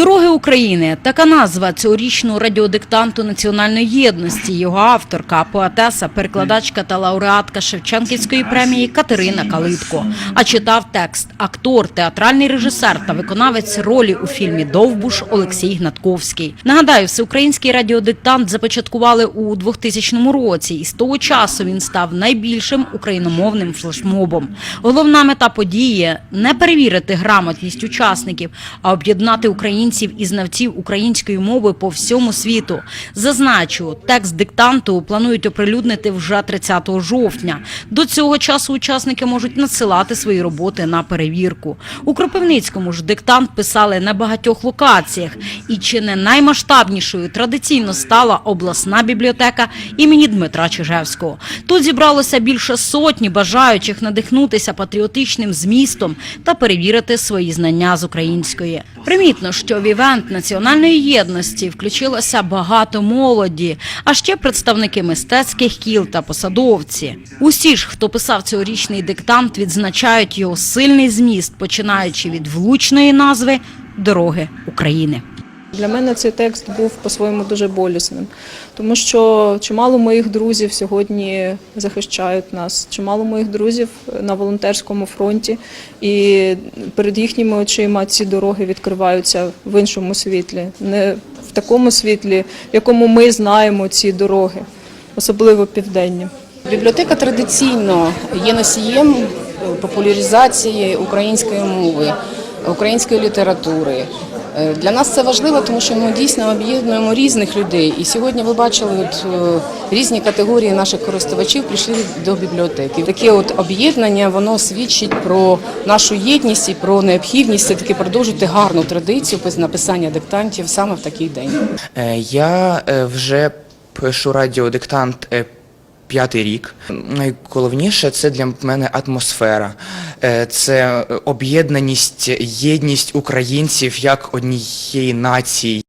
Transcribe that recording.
Дороги України така назва цьогорічного радіодиктанту національної єдності. Його авторка, поетеса, перекладачка та лауреатка Шевченківської премії Катерина Калитко. А читав текст актор, театральний режисер та виконавець ролі у фільмі Довбуш Олексій Гнатковський. Нагадаю, всеукраїнський радіодиктант започаткували у 2000 році, і з того часу він став найбільшим україномовним флешмобом. Головна мета події не перевірити грамотність учасників, а об'єднати українців і знавців української мови по всьому світу. Зазначу, текст диктанту планують оприлюднити вже 30 жовтня. До цього часу учасники можуть надсилати свої роботи на перевірку. У Кропивницькому ж диктант писали на багатьох локаціях, і чи не наймасштабнішою традиційно стала обласна бібліотека імені Дмитра Чижевського. Тут зібралося більше сотні бажаючих надихнутися патріотичним змістом та перевірити свої знання з української. Примітно, що в івент національної єдності включилося багато молоді, а ще представники мистецьких кіл та посадовці. Усі ж, хто писав цьогорічний диктант, відзначають його сильний зміст, починаючи від влучної назви Дороги України. Для мене цей текст був по-своєму дуже болісним, тому що чимало моїх друзів сьогодні захищають нас, чимало моїх друзів на волонтерському фронті, і перед їхніми очима ці дороги відкриваються в іншому світлі, не в такому світлі, в якому ми знаємо ці дороги, особливо південні. Бібліотека традиційно є носієм популяризації української мови, української літератури. Е, Для нас це важливо, тому що ми дійсно об'єднуємо різних людей. І сьогодні ви бачили, от е, різні категорії наших користувачів прийшли до бібліотеки. Таке от об'єднання воно свідчить про нашу єдність і про необхідність все таки продовжити гарну традицію написання диктантів саме в такий день. Е, Я вже пишу радіодиктант п'ятий рік. Найголовніше це для мене атмосфера, це е, об'єднаність, єдність українців як однієї нації.